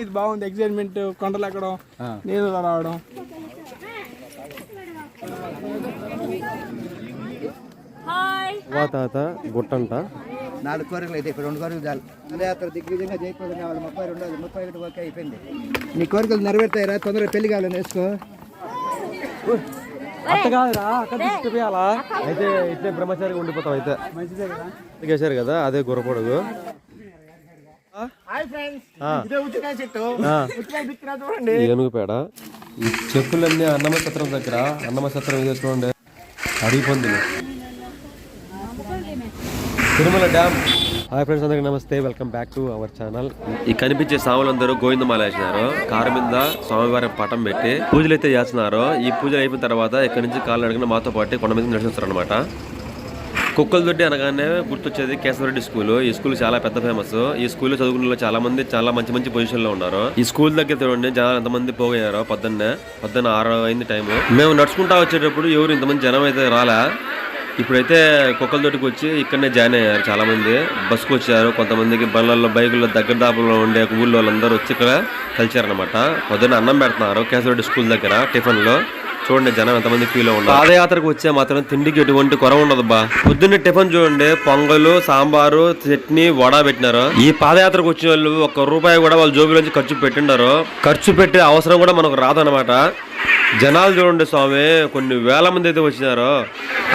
ఇది బాగుంది ఎక్సైట్మెంట్ కొండలు ఎక్కడం నీళ్ళు రావడం. వా తాత గుట్టంట. నాలుగు కోరికలు అయితే ఇప్పుడు రెండు కోరికలు చాలు. పాదయాత్ర దిగ్విజయంగా జయప్రదం కావాలి. ముప్పై రెండు అది ముప్పై ఒకటి ఓకే అయిపోయింది. నీ కోరికలు నెరవేరుతాయిరా తొందరగా పెళ్ళి కావాలని వేసుకో. అత్త కాదురా అక్కడ తీసుకుపోయాలా అయితే ఇట్లే బ్రహ్మచారిగా ఉండిపోతాం అయితే. మంచిదే కదా? కదా అదే చూడండి. ఏనుగుపేట ఈ చెప్పులన్నీ అన్నమయ్య సత్రం దగ్గర అన్నమయ్య సత్రం ఇది చూడండి. అడవి పందులు తిరుమల డ్యామ్. హాయ్ ఫ్రెండ్స్ అందరికి నమస్తే. Welcome back to our channel. ఈ కనిపించే స్వాములందరూ గోవిందమాల వేసినారు కారు మీద స్వామివారి పటం పెట్టి పూజలు అయితే చేస్తున్నారు. ఈ పూజలు అయిపోయిన తర్వాత ఇక్కడ నుంచి కాళ్ళు అడిగిన మాతో పాటు కొండ మీద నడిచిస్తారు అనమాట కుక్కలదొడ్డి అనగానే గుర్తొచ్చేది కేశవరెడ్డి స్కూల్. ఈ స్కూల్ చాలా పెద్ద ఫేమస్. ఈ స్కూల్ చదువుకున్న చాలా మంది చాలా మంచి మంచి పొజిషన్లో ఉన్నారు. ఈ స్కూల్ దగ్గర చూడండి జనాలు ఎంతమంది పోగయ్యారో. పొద్దున్నే పొద్దున్న ఆరు అయింది టైం మేము నడుచుకుంటా వచ్చేటప్పుడు ఎవరు ఇంతమంది జనం అయితే రాలే? ఇప్పుడైతే కుక్కలతోటికి వచ్చి ఇక్కడనే జాయిన్ అయ్యారు చాలామంది. బస్సుకు వచ్చారు. కొంతమందికి బండ్లలో బైకుల్లో దగ్గర దాపుల్లో ఉండే ఊళ్ళో వాళ్ళందరూ వచ్చి ఇక్కడ కలిచారనమాట పొద్దున్న అన్నం పెడుతున్నారు. కేశవరెడ్డి స్కూల్ దగ్గర టిఫిన్లో. చూడండి జనం ఎంతమంది క్యూలో ఉన్నారు. పాదయాత్రకు వచ్చే మాత్రం తిండికి ఎటువంటి కొరవ ఉండదు బా. పొద్దున్నే టిఫిన్ చూడండి. పొంగలు సాంబారు చట్నీ వడ పెట్టినారు. ఈ పాదయాత్రకు వచ్చిన వాళ్ళు ఒక్క రూపాయి కూడా వాళ్ళ జోబులోంచి ఖర్చు పెట్టిండారు. ఖర్చు పెట్టే అవసరం కూడా మనకు రాదనమాట జనాలు చూడండి స్వామి కొన్ని వేల మంది అయితే వచ్చినారు.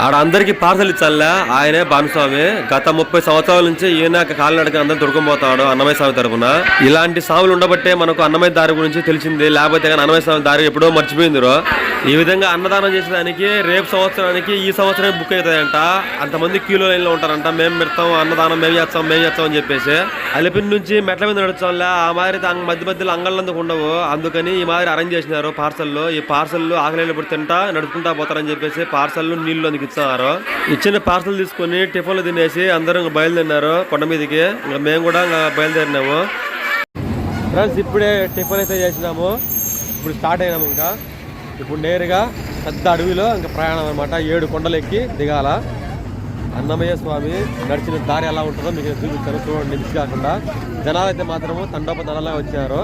ఆడ అందరికి పార్సల్ ఇచ్చాలా ఆయనే భానుస్వామి. గత ముప్పై సంవత్సరాల నుంచి ఈయన కాలినడక అందరూ తొడుకుపోతాడు అన్నమయ్య స్వామి తరఫున ఇలాంటి స్వాములు ఉండబట్టే మనకు అన్నమయ్య దారి గురించి తెలిసింది లేకపోతే కానీ అన్నమయ్య స్వామి దారి ఎప్పుడో మర్చిపోయిందిరో ఈ విధంగా అన్నదానం చేసేదానికి రేపు సంవత్సరానికి ఈ సంవత్సరం బుక్ అవుతాయంట. అంతమంది క్యూలో లైన్లో ఉంటారంట. మేము పెడతాం అన్నదానం మేము చేస్తాం మేము చేస్తాం అని చెప్పేసి. అలిపిన్ నుంచి మెట్ల మీద నడుచాంలే ఆ మాదిరి మధ్య మధ్యలో అంగళ్ళందుకు ఉండవు. అందుకని ఈ మాదిరి అరేంజ్ చేసినారు పార్సల్లో. ఈ పార్సల్ ఆకలి తింటా నడుపుకుంటా పోతారని చెప్పేసి పార్సల్ నీళ్ళు అందుకు ఇస్తున్నారు ఇచ్చిన పార్సల్ తీసుకొని టిఫిన్లు తినేసి అందరూ ఇంకా బయలుదేరినారు కొండ మీదకి. ఇంకా మేము కూడా ఇంకా బయలుదేరినాము. ఫ్రెండ్స్ ఇప్పుడే టిఫిన్ అయితే చేసినాము. ఇప్పుడు స్టార్ట్ అయినాము ఇంకా. ఇప్పుడు నేరుగా పెద్ద అడవిలో ఇంకా ప్రయాణం అనమాట ఏడు కొండలు ఎక్కి దిగాల. అన్నమయ్య స్వామి నడిచిన దారి ఎలా ఉంటుందో మీకు నేను చూపిస్తాను. చూడండి మిస్ కాకుండా. జనాలు అయితే మాత్రము తండోపతండాలా వచ్చారు.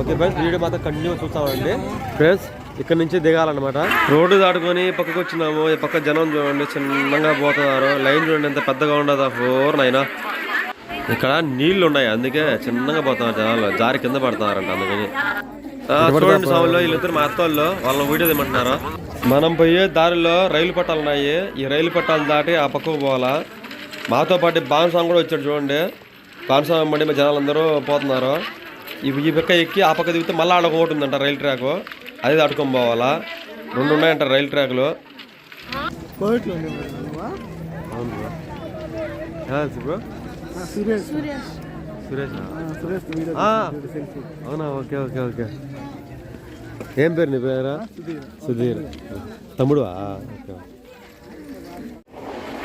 ఓకే ఫ్రెండ్స్ వీడియో మాత్రం కంటిన్యూ చూస్తామండి. ఫ్రెండ్స్ ఇక్కడ నుంచి దిగాలన్నమాట. రోడ్డు దాటుకొని పక్కకు వచ్చినాము. ఈ పక్క జనం చూడండి చిన్నగా పోతున్నారు. లైన్ చూడండి ఎంత పెద్దగా ఉండదు. ఫోర్ నైనా ఇక్కడ నీళ్ళు ఉన్నాయి అందుకే చిన్నగా పోతున్నారు జనాలు. జారి కింద పడుతున్నారంట అందుకని చూడండి స్వామిలో వీళ్ళిద్దరు మా అత్తోళ్ళు వాళ్ళ వీడియో తీయమంటున్నారు. మనం పోయే దారిలో రైలు పట్టాలు ఉన్నాయి. ఈ రైలు పట్టాలు దాటి ఆ పక్కకు పోవాలా? మాతో పాటు బాన్స్వామి కూడా వచ్చాడు చూడండి. బాన్స్వామి బడి మా జనాలందరూ పోతున్నారు. ఈ ఈ పక్క ఎక్కి ఆ పక్క దిగితే మళ్ళీ ఆడ ఒకటి ఉందంట రైలు ట్రాక్. అది దాటుకొని పోవాలా. రెండు ఉన్నాయంట రైలు ట్రాక్లు. అవునా? Okay okay okay. ఏం పేరు నీ పేరా? సుధీర్. సుధీర్. తమ్ముడు ఓకే.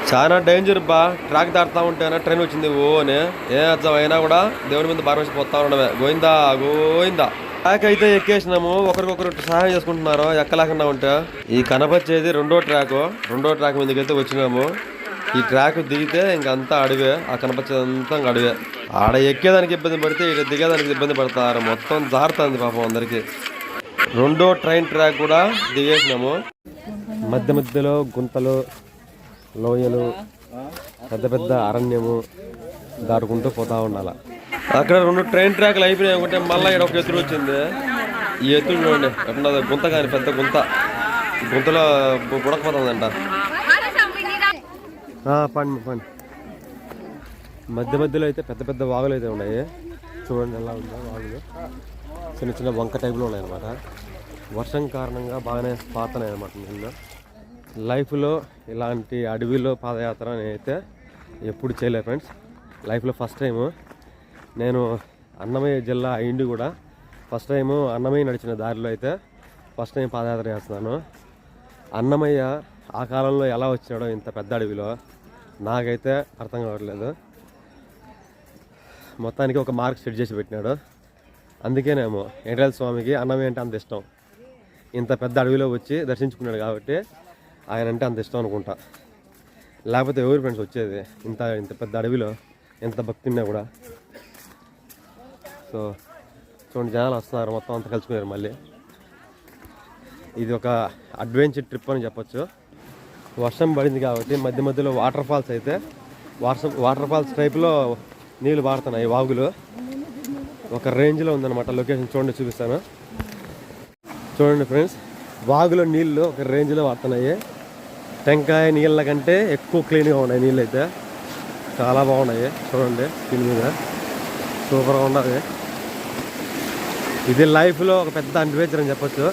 చాలా డేంజర్ బా. ట్రాక్ దాటుతా ఉంటేనే ట్రైన్ వచ్చింది. ఓ అని ఏ అర్థం అయినా కూడా దేవుడి మీద భారం పోతా ఉండమే గోయిందా గోయిందా ట్రాక్ అయితే ఎక్కేసినాము. ఒకరికొకరు సహాయం చేసుకుంటున్నారు? ఎక్కలేకుండా ఉంటే. ఈ కనపచ్చేది రెండో ట్రాక్ రెండో ట్రాక్ మీదకి అయితే వచ్చినాము. ఈ ట్రాక్ దిగితే ఇంకంతా అడివే. ఆ కనపచ్చేదంతా ఇంకా అడివే. ఆడ ఎక్కేదానికి ఇబ్బంది పడితే ఇక్కడ దిగేదానికి ఇబ్బంది పడతారు. మొత్తం జారుతుంది పాపం అందరికీ. రెండో ట్రైన్ ట్రాక్ కూడా దిగేసినాము. మధ్య మధ్యలో గుంతలు లోయలు పెద్ద పెద్ద అరణ్యము దాటుకుంటూ పోతా ఉండాల. అక్కడ రెండు ట్రైన్ ట్రాక్లు అయిపోయినాయి. ఒకటి మళ్ళీ ఇక్కడ ఒక ఎత్తుడు వచ్చింది. ఈ ఎత్తుడు చూడండి. ఎట్లా గుంత కానీ పెద్ద గుంత. గుంతలో బుడకపోతుందంట. పండి పండి. మధ్య మధ్యలో అయితే పెద్ద పెద్ద వాగులు అయితే ఉన్నాయి. చూడండి ఎలా ఉందో వాగులు. చిన్న చిన్న వంక టైప్లో ఉన్నాయి అనమాట వర్షం కారణంగా బాగానే పాతనాయి అనమాట నిన్న లైఫ్లో ఇలాంటి అడవిలో పాదయాత్ర నేనైతే ఎప్పుడు చేయలేదు ఫ్రెండ్స్. లైఫ్లో ఫస్ట్ టైము. నేను అన్నమయ్య జిల్లా అయిండి కూడా. ఫస్ట్ టైము అన్నమయ్య నడిచిన దారిలో అయితే ఫస్ట్ టైం పాదయాత్ర చేస్తున్నాను. అన్నమయ్య ఆ కాలంలో ఎలా వచ్చాడో ఇంత పెద్ద అడవిలో నాకైతే అర్థం కావట్లేదు. మొత్తానికి ఒక మార్క్ సెట్ చేసి పెట్టినాడు. అందుకేనేమో ఎండ్రాల స్వామికి అన్నమయ్య అంటే అంత ఇష్టం. ఇంత పెద్ద అడవిలో వచ్చి దర్శించుకున్నాడు కాబట్టి ఆయన అంటే అంత ఇష్టం అనుకుంటా. లేకపోతే ఎవరు ఫ్రెండ్స్ వచ్చేది? ఇంత ఇంత పెద్ద అడవిలో ఎంత భక్తి ఉన్నా కూడా. సో చూడండి జనాలు వస్తున్నారు మొత్తం అంతా కలుసుకున్నారు మళ్ళీ. ఇది ఒక అడ్వెంచర్ ట్రిప్ అని చెప్పొచ్చు. వర్షం పడింది కాబట్టి మధ్య మధ్యలో వాటర్ ఫాల్స్ అయితే వర్షం వాటర్ ఫాల్స్ టైప్లో నీళ్ళు పారుతున్నాయి వాగులు. ఒక రేంజ్లో ఉందన్నమాట లొకేషన్ చూడండి చూపిస్తాను. చూడండి ఫ్రెండ్స్ వాగులో నీళ్ళు ఒక రేంజ్లో పడుతున్నాయి టెంకాయ నీళ్ళ కంటే ఎక్కువ క్లీన్గా ఉన్నాయి నీళ్ళు అయితే చాలా బాగున్నాయి. చూడండి దీని మీద. సూపర్గా ఉన్నది ఇది లైఫ్లో ఒక పెద్ద అడ్వెంచర్ అని చెప్పొచ్చు.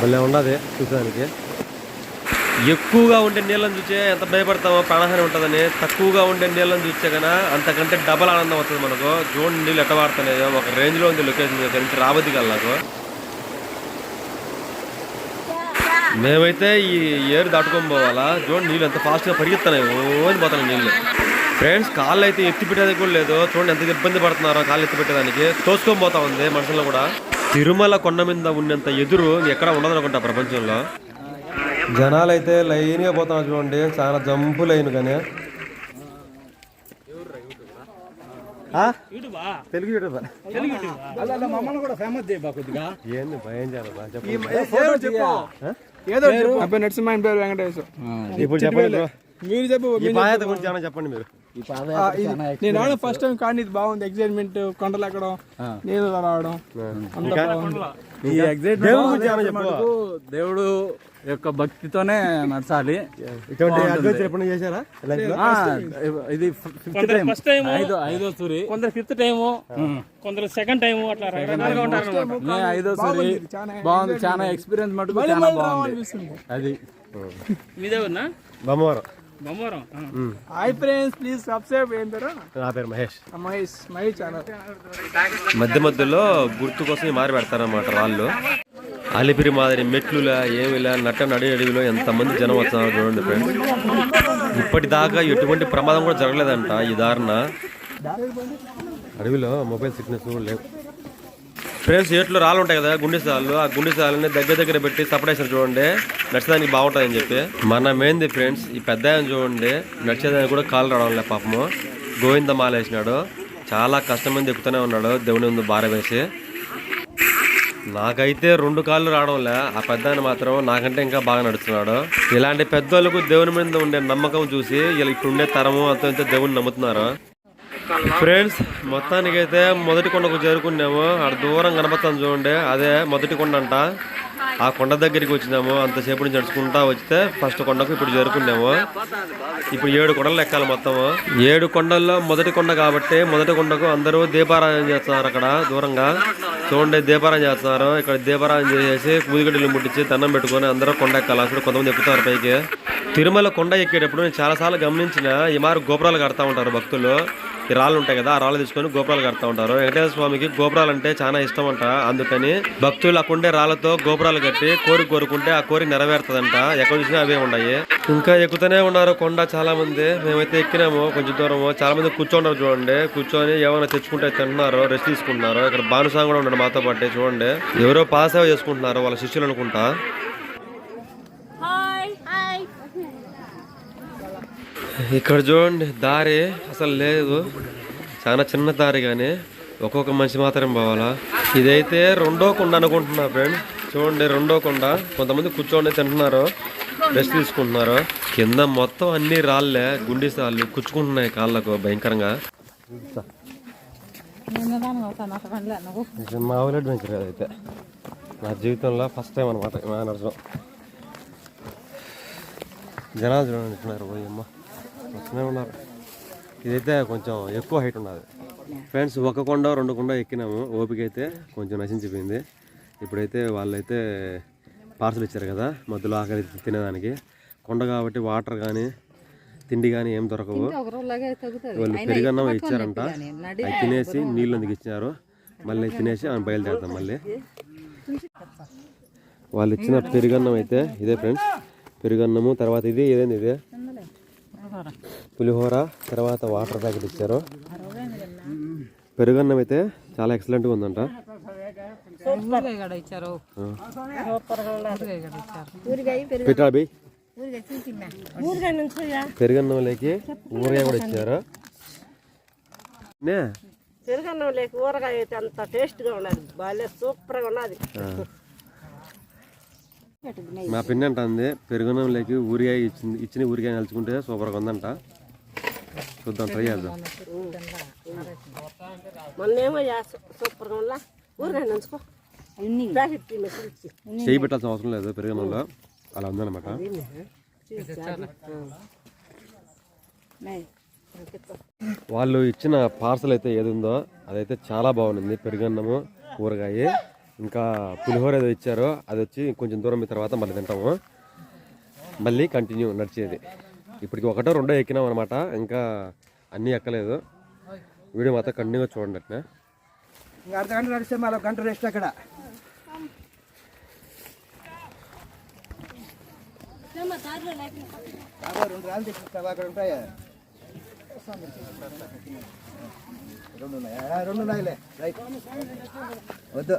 భలే ఉన్నది చూసానికి ఎక్కువగా ఉండే నీళ్ళని చూసే ఎంత భయపడతామో ప్రాణహాని ఉంటుందని తక్కువగా ఉండే నీళ్ళని చూస్తే కన్నా అంతకంటే డబల్ ఆనందం వస్తుంది మనకు. జోన్ నీళ్ళు ఎట్ట వాడుతున్నాయో ఒక రేంజ్లో ఉంది లొకేషన్ దగ్గర నుంచి రాబోద్ది నాకు. మేమైతే ఈ ఏరు దాటుకొని పోవాలా? చూడండి నీళ్ళు ఎంత ఫాస్ట్గా పరిగెత్తున్నాయి. ఓని పోతున్నాయి నీళ్ళు. ఫ్రెండ్స్ కాళ్ళు అయితే ఎత్తి పెట్టేది కూడా లేదు. చూడండి ఎంత ఇబ్బంది పడుతున్నారో కాళ్ళు ఎత్తి పెట్టేదానికి. తోసుకొని పోతా ఉంది మనుషుల్లో కూడా. తిరుమల కొండ మీద ఉన్నంత ఎదురు ఎక్కడ ఉండదు అనుకుంటా ప్రపంచంలో. జనాలు అయితే లైన్గా పోతున్నారు చూడండి. చాలా జంపు లైన్ కానీ? తెలుగు యూట్యూబర్ అలా మమ్మల్ని కూడా ఫేమస్ చేయ కొద్దిగా. ఏంది భయం చేయాలి బా, చెప్పు. ఏదో చెప్పు ఏదో చెప్పు. నా పేరు వెంకటేశ్వర. ఇప్పుడు చెప్పండి బ్రో మీరు చెప్పు ఈ గురించి ఏమైనా చెప్పండి మీరు. నేను రావడం ఫస్ట్ టైం కానీ ఇది బాగుంది. ఎక్సైట్మెంట్ కొండలు ఎక్కడం నేను రావడం అంత బాగుంది. ఈ ఎగ్జైట్ దేవుడి గురించి ఏమైనా చెప్పు? దేవుడు యొక్క భక్తితోనే నడచాలి. ఇటువంటి అడ్వెంచర్ ఎప్పుడు చేశారా? లైఫ్లో? ఆ, ఇది ఫిఫ్త్ టైం ఫస్ట్ టైం ఐదో ఐదో సూరి. కొందరు ఫిఫ్త్ టైము కొందరు సెకండ్ టైము అట్లా రకరకాలుగా ఉంటారు అన్నమాట. నేను ఐదో సూరి. చాలా బాగుంది. చాలా ఎక్స్పీరియన్స్ మటుకు. చాలా బాగుంది. అది. మీదే ఉన్నా. హాయ్ ఫ్రెండ్స్ ప్లీజ్ సబ్స్క్రైబ్ ఏం పేరు? నా పేరు మహేష్. మహేష్ మహేష్ ఛానల్ మధ్య మధ్యలో గుర్తు కోసం మారి పెడతారన్నమాట రాళ్ళు అలిపిరి మాదిరి మెట్లులా ఏమిలా నట్ట నడి అడవిలో ఎంతమంది జనం వస్తున్నారు చూడండి ఫ్రెండ్స్ ఇప్పటిదాకా ఎటువంటి ప్రమాదం కూడా జరగలేదంట ఈ దారిన అడవిలో మొబైల్ సిగ్నల్స్ కూడా లేవు. ఫ్రెండ్స్ ఏట్లో రాళ్ళు ఉంటాయి కదా గుండె సార్లు ఆ గుండె సార్లని దగ్గర దగ్గర పెట్టి సపరేషన్ చూడండి. నడిచేదానికి బాగుంటుందని చెప్పి. మన మెయిన్ది ఫ్రెండ్స్ ఈ పెద్ద చూడండి నడిచేదానికి కూడా కాలు రావడం లే పాపము. గోవింద మాల వేసినాడు. చాలా కష్టం మంది ఎక్కుతూనే ఉన్నాడు దేవుని ముందు భార వేసి. నాకైతే రెండు కాళ్ళు రావడంలే ఆ పెద్ద మాత్రం నాకంటే ఇంకా బాగా నడుస్తున్నాడు. ఇలాంటి పెద్దోళ్ళకు దేవుని మీద ఉండే నమ్మకం చూసి ఇలా ఇప్పుడు ఉండే తరము అంత దేవుని నమ్ముతున్నారు. ఫ్రెండ్స్ మొత్తానికైతే మొదటి కొండకు చేరుకున్నాము. అక్కడ దూరం కనపడుతుంది చూడండి. అదే మొదటి కొండ అంట. ఆ కొండ దగ్గరికి వచ్చినాము. అంతసేపు నుంచి నడుచుకుంటా వస్తే ఫస్ట్ కొండకు ఇప్పుడు చేరుకున్నాము. ఇప్పుడు ఏడు కొండలు ఎక్కాలి మొత్తం. ఏడు కొండల్లో మొదటి కొండ కాబట్టి మొదటి కొండకు అందరూ దీపారాధన చేస్తున్నారు అక్కడ దూరంగా. చూడండి దీపారాధన చేస్తున్నారు. ఇక్కడ దీపారాధన చేసేసి పూజగడ్డలు ముట్టించి దండం పెట్టుకొని అందరూ కొండ ఎక్కాలి. అక్కడ కొంతమంది ఎక్కుతారు పైకి. తిరుమల కొండ ఎక్కేటప్పుడు నేను చాలాసార్లు గమనించిన ఈ మారు గోపురాలు కడతా ఉంటారు భక్తులు. ఈ రాళ్ళు ఉంటాయి కదా ఆ రాళ్ళు తీసుకొని గోపురాలు కడతా ఉంటారు. వెంకటేశ్వర స్వామికి గోపురాలు అంటే చాలా ఇష్టం అంట. అందుకని భక్తులు అక్కడే రాళ్ళతో గోపురాలు కట్టి కోరి కోరుకుంటే ఆ కోరిక నెరవేరుతుందంట. ఎక్కడ చూసినా అవే ఉన్నాయి. ఇంకా ఎక్కుతూనే ఉన్నారు కొండ చాలా మంది మేమైతే ఎక్కినాము కొంచెం దూరము. చాలా మంది కూర్చోండారు చూడండి. కూర్చొని ఏమైనా తెచ్చుకుంటే తింటున్నారు రెస్ట్ తీసుకుంటున్నారు ఇక్కడ బానుసాంగ్ కూడా ఉన్నాడు మాతో పాటు చూడండి. ఎవరో పాస్ అవ్వ చేసుకుంటున్నారు వాళ్ళ శిష్యులు అనుకుంటా హాయ్ హాయ్ ఇక్కడ చూడండి దారి అసలు లేదు. చాలా చిన్న దారి కానీ ఒక్కొక్క మనిషి మాత్రం పోవాలా? ఇదైతే రెండో కొండ అనుకుంటున్నా ఫ్రెండ్. చూడండి రెండో కొండ. కొంతమంది కూర్చోండి తింటున్నారు రెస్ట్ తీసుకుంటున్నారు. కింద మొత్తం అన్ని రాళ్ళే గుండె సార్లు కుచ్చుకుంటున్నాయి కాళ్ళకు భయంకరంగా. మా అడ్వెంచర్ అయితే. నా జీవితంలో ఫస్ట్ టైం అనమాట నడచడం జనాలు చూడండి ఇట్టున్నారు వస్తూనే ఉన్నారు. ఇదైతే కొంచెం ఎక్కువ హైట్ ఉన్నది. ఫ్రెండ్స్ ఒక కొండ రెండు కొండ ఎక్కినాము. ఓపిక అయితే కొంచెం నశించిపోయింది. ఇప్పుడైతే వాళ్ళైతే పార్సల్ ఇచ్చారు కదా మధ్యలో ఆకలి తినేదానికి. కొండ కాబట్టి వాటర్ కానీ తిండి కానీ ఏం దొరకవు. వాళ్ళు పెరుగన్నం ఇచ్చారంట. అవి తినేసి నీళ్ళు అందుకు ఇచ్చినారు. మళ్ళీ తినేసి ఆమె బయలుదేరుతాం మళ్ళీ. వాళ్ళు ఇచ్చిన పెరుగన్నం అయితే ఇదే ఫ్రెండ్స్. పెరుగన్నము తర్వాత ఇది ఇదేంది ఇది? పులిహోర. తర్వాత వాటర్ ప్యాకెట్ ఇచ్చారు. పెరుగన్నం అయితే చాలా ఎక్సలెంట్గా ఉందంట. ఊరికాయ కూడా ఇచ్చారు. ఊరికాయ కూడా ఇచ్చారు. పెట్టా బి? ఊరికాయ నుంచి పెరుగన్నం లేకి ఊరగాయ కూడా ఇచ్చారు. నే? పెరుగన్నం లేక ఊరగాయ అయితే అంత టేస్ట్గా ఉన్నది బాగా సూపర్గా ఉన్నది. మా పిన్ని అంటుంది పెరుగన్నం లేకి ఊరిగాయ ఇచ్చింది ఇచ్చిన ఊరిగాయ నలుచుకుంటే సూపర్గా ఉందంట. చూద్దాం ట్రై చేద్దాం. చేయి పెట్టాల్సిన అవసరం లేదు పెరుగన్నంలో. అలా ఉందన్నమాట. వాళ్ళు ఇచ్చిన పార్సల్ అయితే ఏది ఉందో అదైతే చాలా బాగుంది పెరుగన్నము ఊరగాయ. ఇంకా పులిహోర ఏదో ఇచ్చారో అది వచ్చి కొంచెం దూరం తర్వాత మళ్ళీ తింటాము. మళ్ళీ కంటిన్యూ నడిచేది. ఇప్పటికి ఒకటో రెండో ఎక్కినాం అనమాట ఇంకా అన్నీ ఎక్కలేదు. వీడియో మాత్రం కంటిన్యూగా చూడండి అట్నే. ఇంకా అర్ధ గంట నడిస్తే మళ్ళీ ఒక గంట రెస్ట్ అక్కడ. రెండు రాళ్ళు అక్కడ ఉంటాయా? రెండు ఉన్నాయా? రెండు ఉన్నాయిలే. రైట్. వద్దు.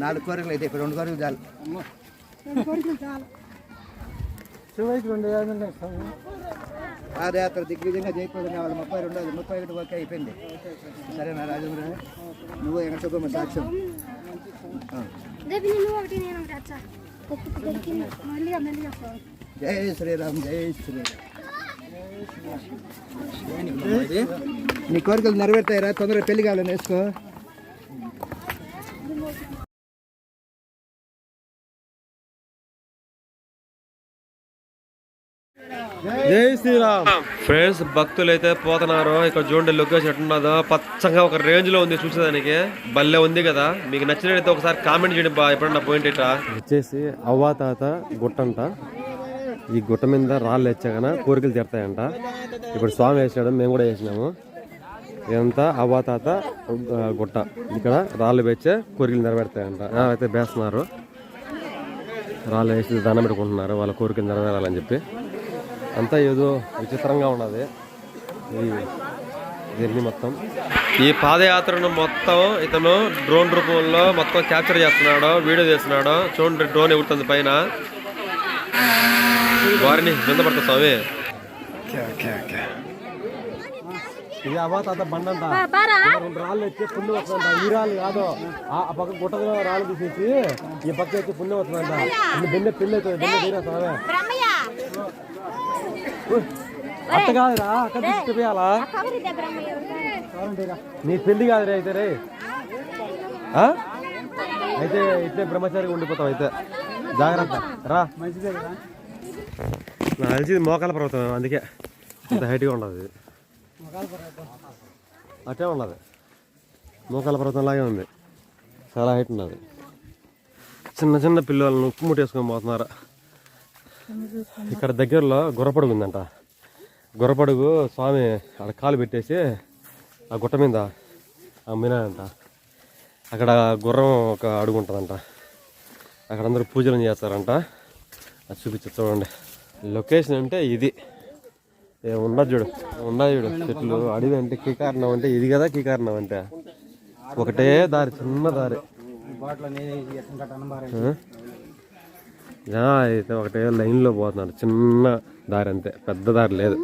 నాలుగు కోరికలు అయితే ఇప్పుడు రెండు కోరికలు చాలు. పాదయాత్ర దిగ్విజయంగా జయప్రదంగా వాళ్ళు ముప్పై రెండు అది ముప్పై ఒకటి ఓకే అయిపోయింది. సరేనా రాజేంద్ర? నువ్వు వెంకటసుబ్బమ్మ సాక్ష్యం? ఆ. జై శ్రీరామ్ జై శ్రీరామ్. నీ కోరికలు నెరవేరుతాయిరా? తొందరగా పెళ్ళి కావాలని వేసుకో. ఫ్రెండ్స్ భక్తులు అయితే పోతున్నారు. ఇక్కడ చూడండి లొకేషన్ ఎట్టున్నదో పచ్చగా ఒక రేంజ్లో ఉంది చూసేదానికి. భలే ఉంది కదా. మీకు నచ్చినట్లయితే ఒకసారి కామెంట్ చేయండి బా ఎప్పుడన్నా పాయింట్ ఇట్లా. వచ్చేసి అవ్వా తాత గుట్టంట ఈ గుట్ట మీద రాళ్ళు వేచ్చాకన కోరికలు తీరుతాయంట. ఇప్పుడు స్వామి వేసాడు మేము కూడా వేసినాము. ఇదంతా అవ్వా తాత గుట్ట. ఇక్కడ రాళ్ళు వేచే కోరికలు నెరవేరుతాయంట. అయితే వేస్తున్నారు రాళ్ళు వేసి దండం పెట్టుకుంటున్నారు వాళ్ళ కోరికలు నెరవేరాలని చెప్పి. అంతా ఏదో విచిత్రంగా ఉన్నది. జర్నీ మొత్తం. ఈ పాదయాత్రను మొత్తం ఇతను డ్రోన్ రూపంలో మొత్తం క్యాప్చర్ చేస్తున్నాడు వీడియో చేస్తున్నాడు. చూడండి డ్రోన్ ఎగురుతుంది పైన. వారిని విందపడతా స్వామి. ఇది అవా తాత బండంట రెండు రాళ్ళు వచ్చి పుణ్యం వస్తుందంట. ఈ రాళ్ళు కాదు ఆ పక్క గుట్టలో రాళ్ళు తీసేసి ఈ పక్క వచ్చి పుణ్యం వస్తుందంట. ఇన్ని బెన్నె పెళ్ళి అవుతుంది బెన్నె అట్ట కాదురా అక్కడ తీసుకుపోయాలా? నీ పెళ్ళి కాదురా అయితే రే? అయితే ఇట్లే బ్రహ్మచారిగా ఉండిపోతావు అయితే. జాగ్రత్త రా. నాకు తెలిసి ఇది మోకాల పర్వతం అందుకే. ఇంత హైట్గా ఉండదు అట్టే ఉండదు. మోకాల పర్వతం లాగే ఉంది. చాలా హైట్ ఉన్నది. చిన్న చిన్న పిల్లలను ఉప్పు ముట్టేసుకొని పోతున్నారు? ఇక్కడ దగ్గరలో గుర్రపడుగు ఉందంట. గుర్రపడుగు స్వామి అక్కడ కాలు పెట్టేసి ఆ గుట్ట మీద అమ్మినాడంట అక్కడ గుర్రం ఒక అడుగు ఉంటుందంట. అక్కడ అందరూ పూజలు చేస్తారంట. అది చూపించు చూడండి. లొకేషన్ అంటే ఇది. ఉండదు చూడు. ఉండదు చూడు. చెట్లు అడవి అంటే కీ కారణం అంటే ఇది కదా కీ కారణం అంటే. ఒకటే దారి చిన్న దారి. అయితే ఒకటే లైన్లో పోతున్నాడు. చిన్న దారి అంతే. పెద్ద దారి లేదు.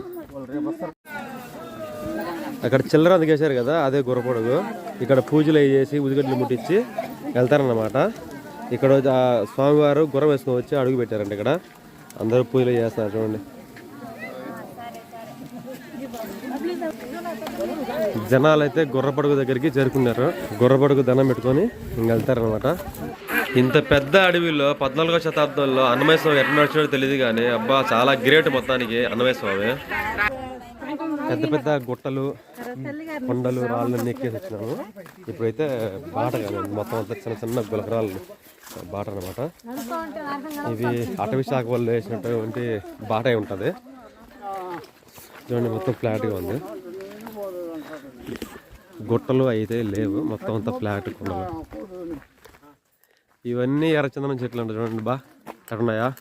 అక్కడ చిల్లర అందుకేశారు కదా అదే గుర్రపొడుగు. ఇక్కడ పూజలు అవి చేసి ముట్టించి వెళ్తారన్నమాట. ఇక్కడ వచ్చి ఆ స్వామివారు గుర్రం వేసుకొని వచ్చి అడుగు పెట్టారంట ఇక్కడ. అందరూ పూజలు చేస్తున్నారు చూడండి. జనాలు అయితే గుర్రపడుగు దగ్గరికి చేరుకున్నారు. గుర్రపడుగు దండం పెట్టుకొని ఇంక వెళ్తారనమాట ఇంత పెద్ద అడవిలో పద్నాలుగో శతాబ్దంలో అన్నమయ స్వామి ఎట్లా నడిచాడో తెలియదు కానీ అబ్బా చాలా గ్రేట్ మొత్తానికి అన్నమయ స్వామి పెద్ద పెద్ద గుట్టలు కొండలు రాళ్ళు అన్ని ఎక్కేసి వచ్చినాము ఇప్పుడైతే బాట కానీ మొత్తం అంతా చిన్న చిన్న గులకరాళ్ళు బాట అనమాట ఇది అటవీ శాఖ వాళ్ళు వేసినటువంటి బాట అయి ఉంటుంది. చూడండి మొత్తం ఫ్లాట్గా ఉంది. గుట్టలు అయితే లేవు మొత్తం అంతా ఫ్లాట్ కొండలు ఇవన్నీ ఎర్రచందనం చెట్లు అంట చూడండి బా. ఎక్కడ ఉన్నాయా?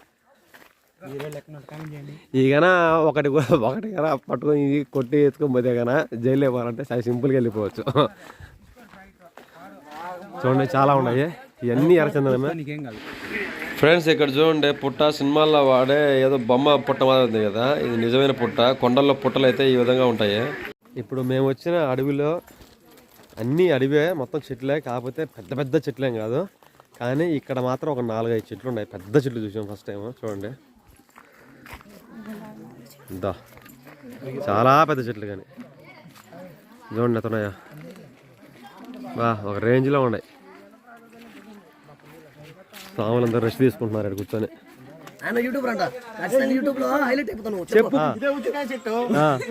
ఈగన ఒకటి కూడా- ఒకటి కన్నా పట్టుకొని ఇది కొట్టి ఎత్తుకొని పోతే కన్నా జైలు పోవాలంటే చాలా సింపుల్గా వెళ్ళిపోవచ్చు. చూడండి చాలా ఉన్నాయి. ఇవన్నీ ఎర్రచందనమే. కాదు. ఫ్రెండ్స్ ఇక్కడ చూడండి పుట్ట సినిమాల్లో వాడే ఏదో బొమ్మ పుట్ట మాదిరి ఉంది కదా. ఇది నిజమైన పుట్ట. కొండల్లో పుట్టలు అయితే ఈ విధంగా ఉంటాయి. ఇప్పుడు మేము వచ్చిన అడవిలో అన్ని అడవే మొత్తం చెట్లే కాకపోతే పెద్ద పెద్ద చెట్లేం కాదు. కానీ ఇక్కడ మాత్రం ఒక నాలుగైదు చెట్లు ఉన్నాయి. పెద్ద చెట్లు చూసాం ఫస్ట్ టైం చూడండి. దా చాలా పెద్ద చెట్లు కానీ. చూడండి అతనయ్యా బా ఒక రేంజ్లో ఉన్నాయి. స్వాములందరూ రెస్ట్ తీసుకుంటున్నారు ఇక్కడ కూర్చొని. ఆయన యూట్యూబ్ అంట. యూట్యూబ్లో హైలైట్ అయిపోతాను చెప్పు. ఇదే ఉచికాయ చెట్టు.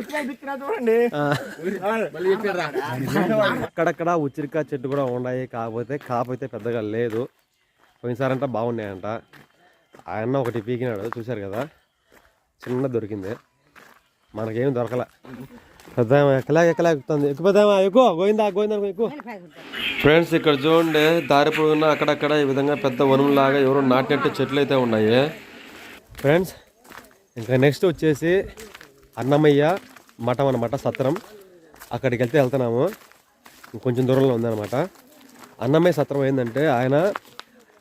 ఉచికాయ దిక్కున చూడండి. అక్కడక్కడ ఉచిరికాయ చెట్టు కూడా ఉన్నాయి. కాకపోతే కాకపోతే పెద్దగా లేదు. పోయినసారంట బాగున్నాయంట. ఆయన ఒకటి పీకినాడు. చూశారు కదా? చిన్న దొరికింది. మనకేం దొరకలే. పెద్ద ఎక్కలా ఎక్కలా ఎక్కుతుంది ఎక్కువ పెద్దామా ఎక్కువ గోయిందా గోయిందా ఎక్కువ ఫ్రెండ్స్ ఇక్కడ చూడండి. దారి పొడుగున అక్కడక్కడ ఈ విధంగా పెద్ద వనంలాగా ఎవరు నాటినట్టు చెట్లు అయితే ఉన్నాయి. ఫ్రెండ్స్ ఇంకా నెక్స్ట్ వచ్చేసి అన్నమయ్య మఠం అన్నమాట సత్రం. అక్కడికి వెళ్తే వెళ్తున్నాము. కొంచెం దూరంలో ఉందన్నమాట. అన్నమయ్య సత్రం ఏంటంటే ఆయన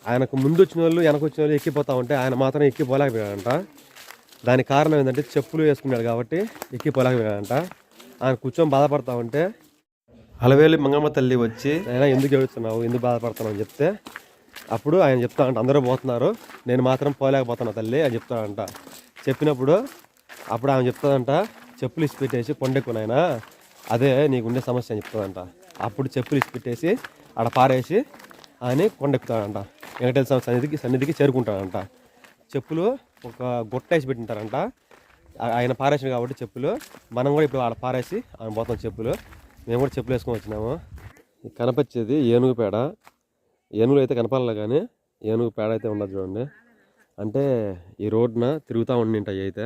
ఆయనకు ముందు వచ్చిన వాళ్ళు వెనక వచ్చిన వాళ్ళు ఎక్కిపోతా ఉంటే ఆయన మాత్రం ఎక్కిపోలేకపోయాడంట. దానికి కారణం ఏంటంటే చెప్పులు వేసుకున్నాడు కాబట్టి ఎక్కిపోలేకపోయాడంట. ఆయన కూర్చొని బాధపడతా ఉంటే అలవేలి మంగమ్మ తల్లి వచ్చి అయినా ఎందుకు ఏడుస్తున్నావు? ఎందుకు బాధపడుతున్నావు? అని చెప్తే అప్పుడు ఆయన చెప్తా అంట అందరూ పోతున్నారు. నేను మాత్రం పోలేకపోతున్నా తల్లి అని చెప్తాడంట. చెప్పినప్పుడు అప్పుడు ఆమె చెప్తాదంట చెప్పులు ఇసి పెట్టేసి కొండెక్కు నాయనా. అదే నీకుండే సమస్య అని చెప్తాదంట. అప్పుడు చెప్పులు ఇసి పెట్టేసి ఆడ పారేసి అని కొండెక్కుతాడంట. వెంకటేశ్వర స్వామి సన్నిధికి సన్నిధికి చేరుకుంటాడంట. చెప్పులు ఒక గొట్ట వేసి పెట్టింటారంట. ఆయన పారేసిన కాబట్టి చెప్పులు. మనం కూడా ఇప్పుడు ఆడ పారేసి ఆయన పోతాం చెప్పులు. మేము కూడా చెప్పులు వేసుకొని వచ్చినాము. ఈ కనపచ్చేది ఏనుగులు అయితే కనపాలే కానీ ఏనుగు పేడ అయితే ఉండదు చూడండి. అంటే ఈ రోడ్న తిరుగుతూ ఉండింటాయి అయితే.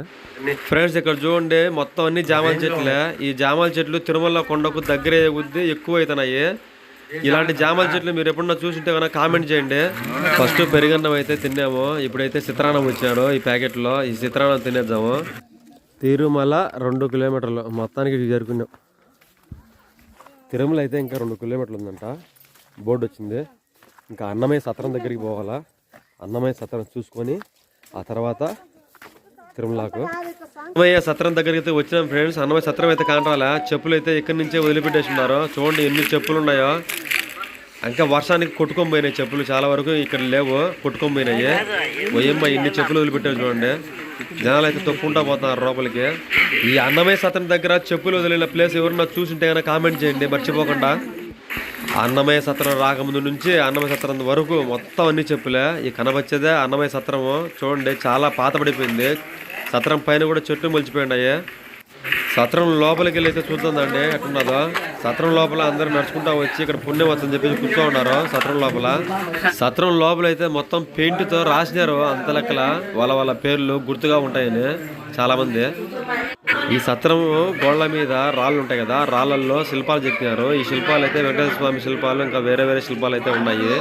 ఫ్రెండ్స్ ఇక్కడ చూడండి మొత్తం అన్ని జామాల చెట్లే. ఈ జామాల చెట్లు తిరుమల కొండకు దగ్గర కొద్దీ ఎక్కువ అవుతున్నాయి ఇలాంటి జామాల చెట్లు మీరు ఎప్పుడన్నా చూసింటే కనుక కామెంట్ చేయండి. ఫస్ట్ పెరుగన్నం అయితే తిన్నాము. ఇప్పుడైతే చిత్రాన్నం వచ్చాడు ఈ ప్యాకెట్లో. ఈ చిత్రాన్నం తినేద్దాము. తిరుమల రెండు కిలోమీటర్లు. మొత్తానికి చేరుకున్నాం. తిరుమల అయితే ఇంకా రెండు కిలోమీటర్లు ఉందంట. బోర్డు వచ్చింది. ఇంకా అన్నమయ్య సత్రం దగ్గరికి పోవాలా? అన్నమయ్య సత్రం చూసుకొని ఆ తర్వాత తిరుమలకు. అన్నమయ్య సత్రం దగ్గరికి అయితే వచ్చినాం ఫ్రెండ్స్ అన్నమయ్య సత్రం అయితే కానరాలా. చెప్పులు అయితే ఇక్కడి నుంచే వదిలిపెట్టేసినారు చూడండి ఎన్ని చెప్పులు ఉన్నాయో. ఇంకా వర్షానికి కొట్టుకొని పోయినాయి చెప్పులు. చాలా వరకు ఇక్కడ లేవు. కొట్టుకొని పోయినాయి. పోయమ్మ ఎన్ని చెప్పులు వదిలిపెట్టారు చూడండి. జనాలు అయితే తొక్కుంటా పోతున్నారు లోపలికి. ఈ అన్నమయ్య సత్రం దగ్గర చెప్పులు వదిలిన ప్లేస్ ఎవరన్నా చూసింటే కనుక కామెంట్ చేయండి. మర్చిపోకుండా. అన్నమయ్య సత్రం రాకముందు నుంచి అన్నమయ్య సత్రం వరకు మొత్తం అన్ని చెప్పులే. ఈ కనబచ్చేదే అన్నమయ్య సత్రము. చూడండి చాలా పాతబడిపోయింది. సత్రం పైన కూడా చెట్లు మొలిచిపోయినాయి సత్రం లోపలికి వెళ్ళి అయితే చూద్దామండి ఎట్టున్నదో సత్రం లోపల అందరూ నడుచుకుంటా వచ్చి ఇక్కడ పుణ్యం వస్తుందని చెప్పేసి కూర్చో ఉన్నారు సత్రం లోపల. సత్రం లోపల అయితే మొత్తం పెయింట్తో రాసినారు అంత లెక్కల. వాళ్ళ వాళ్ళ పేర్లు గుర్తుగా ఉంటాయని చాలా మంది ఈ సత్రం గోడల మీద రాళ్ళు ఉంటాయి కదా రాళ్ళల్లో శిల్పాలు చెక్కినారు. ఈ శిల్పాలు అయితే వెంకటేశ్వర స్వామి శిల్పాలు ఇంకా వేరే వేరే శిల్పాలు అయితే ఉన్నాయి.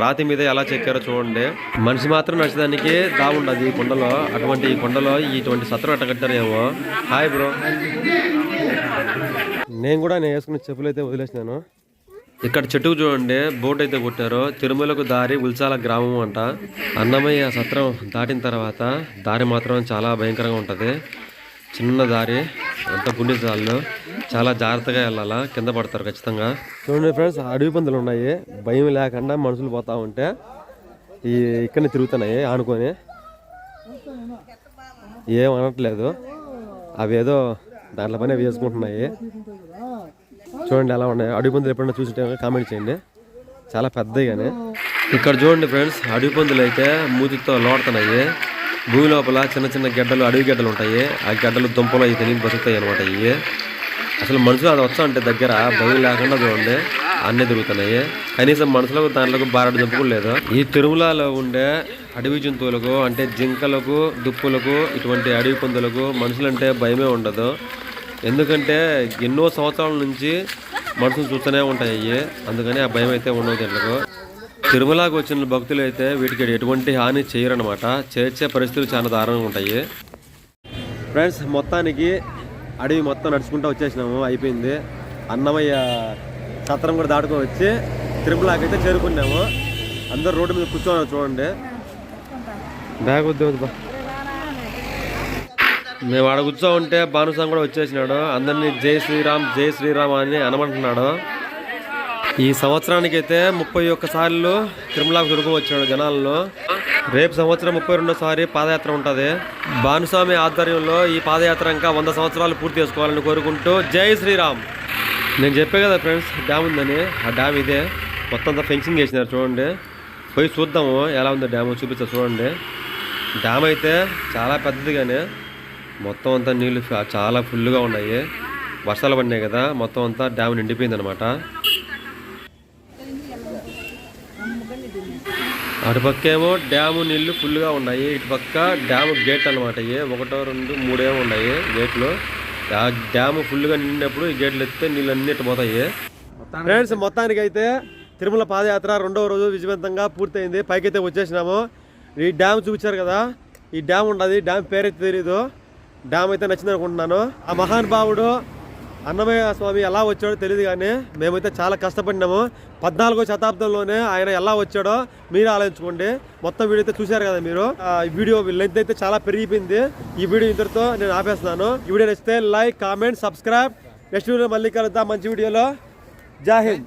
రాతి మీద ఎలా చెక్కారో చూడండి. మనిషి మాత్రం నచ్చడానికి దాగుండదు ఈ కొండలో. అటువంటి ఈ కొండలో ఇటువంటి సత్రం అట్ట కట్టారేమో. హాయ్ బ్రో నేను కూడా నేను వేసుకున్న చెప్పులు అయితే వదిలేసినాను. ఇక్కడ చెట్టుకు చూడండి బోట్ అయితే కొట్టారు. తిరుమలకు దారి ఉల్చాల గ్రామం అంట. అన్నమయ్య సత్రం దాటిన తర్వాత దారి మాత్రం చాలా భయంకరంగా ఉంటుంది. చిన్న దారి అంత గుండె చాలు చాలా జాగ్రత్తగా వెళ్ళాలా? కింద పడతారు ఖచ్చితంగా. చూడండి ఫ్రెండ్స్ అడవి పందులు ఉన్నాయి. భయం లేకుండా మనుషులు పోతా ఉంటే ఈ ఇక్కడనే తిరుగుతున్నాయి ఆనుకొని. ఏం అనట్లేదు. అవేదో దాంట్లో పని అవి వేసుకుంటున్నాయి. చూడండి ఎలా ఉన్నాయి. అడవి పందులు ఎప్పుడైనా చూసింటే కామెంట్ చేయండి. చాలా పెద్దవి కానీ. ఇక్కడ చూడండి ఫ్రెండ్స్ అడవి పందులు అయితే మూతితో లోడుతున్నాయి. భూమి లోపల చిన్న చిన్న గడ్డలు అడవి గడ్డలు ఉంటాయి. ఆ గడ్డలు దుంపలు అవి తిని బతుకుతాయి అనమాట ఇవి అసలు మనుషులు అది వచ్చా అంటే దగ్గర భయం లేకుండా చూడండి. అన్నీ దొరుకుతున్నాయి కనీసం మనుషులకు దాంట్లో బారడు దుంప కూడా లేదు. ఈ తిరుమలలో ఉండే అడవి జంతువులకు అంటే జింకలకు దుప్పులకు ఇటువంటి అడవి పందులకు మనుషులంటే భయమే ఉండదు. ఎందుకంటే ఎన్నో సంవత్సరాల నుంచి మనుషులు చూస్తూనే ఉంటాయి అందుకని ఆ భయం అయితే ఉండదు దీంట్లో తిరుమలకు వచ్చిన భక్తులు అయితే వీటికి ఎటువంటి హాని చేయరనమాట చేర్చే పరిస్థితులు చాలా దారుణంగా ఉంటాయి. ఫ్రెండ్స్ మొత్తానికి అడవి మొత్తం నడుచుకుంటూ వచ్చేసినాము. అయిపోయింది. అన్నమయ్య సత్రం కూడా దాటుకొని వచ్చి తిరుమలకి అయితే చేరుకున్నాము. అందరు రోడ్డు మీద కూర్చోన్నారు చూడండి. బ్యాగ్ వద్దు మేము ఆడ కూర్చో ఉంటే భానుస్వామి కూడా వచ్చేసినాడు. అందరినీ జై శ్రీరామ్ జై శ్రీరామ్ అని అనమంటున్నాడు. ఈ సంవత్సరానికి అయితే ముప్పై ఒక్క సార్లు తిరుమలకు తిరుగు వచ్చాడు జనాల్లో. రేపు సంవత్సరం ముప్పై రెండోసారి పాదయాత్ర ఉంటుంది. భానుస్వామి ఆధ్వర్యంలో ఈ పాదయాత్ర ఇంకా వంద సంవత్సరాలు పూర్తి చేసుకోవాలని కోరుకుంటూ జై శ్రీరామ్. నేను చెప్పే కదా ఫ్రెండ్స్ డ్యామ్ ఉందని. ఆ డ్యామ్ ఇదే. మొత్తం అంతా ఫెన్సింగ్ చేసినారు చూడండి. పోయి చూద్దాము ఎలా ఉందో డ్యామ్ చూపిస్తా చూడండి. డ్యామ్ అయితే చాలా పెద్దదిగానే మొత్తం అంతా నీళ్ళు చాలా ఫుల్గా ఉన్నాయి. వర్షాలు పడినాయి కదా మొత్తం అంతా డ్యామ్ నిండిపోయింది అనమాట అటుపక్కేమో డ్యాము నీళ్ళు ఫుల్గా ఉన్నాయి. ఇటుపక్క డ్యాము గేట్ అనమాట ఇవి ఒకటో రెండు మూడేమో ఉన్నాయి గేట్లు. ఆ డ్యాము ఫుల్గా నిండినప్పుడు ఈ గేట్లు ఎత్తితే నీళ్ళు అన్నిటి పోతాయి. ఫ్రెండ్స్ మొత్తానికి అయితే తిరుమల పాదయాత్ర రెండవ రోజు విజయవంతంగా పూర్తయింది. పైకైతే వచ్చేసినాము. ఈ డ్యామ్ చూపించారు కదా? ఈ డ్యామ్ ఉండదు. డ్యామ్ పేరైతే తెలీదు. డ్యామ్ అయితే నచ్చింది అనుకుంటున్నాను ఆ మహానుభావుడు అన్నమయ్య స్వామి ఎలా వచ్చాడో తెలియదు కానీ మేమైతే చాలా కష్టపడినాము. పద్నాలుగో శతాబ్దంలోనే ఆయన ఎలా వచ్చాడో మీరు ఆలోచించుకోండి. మొత్తం వీడియో అయితే చూశారు కదా మీరు. ఈ వీడియో లెంత్ అయితే చాలా పెరిగిపోయింది. ఈ వీడియో ఇంతటితో నేను ఆపేస్తున్నాను. ఈ వీడియో నచ్చితే like comment subscribe. Next video మళ్ళీ కలుద్దాం. మంచి వీడియోలో. జాహింద్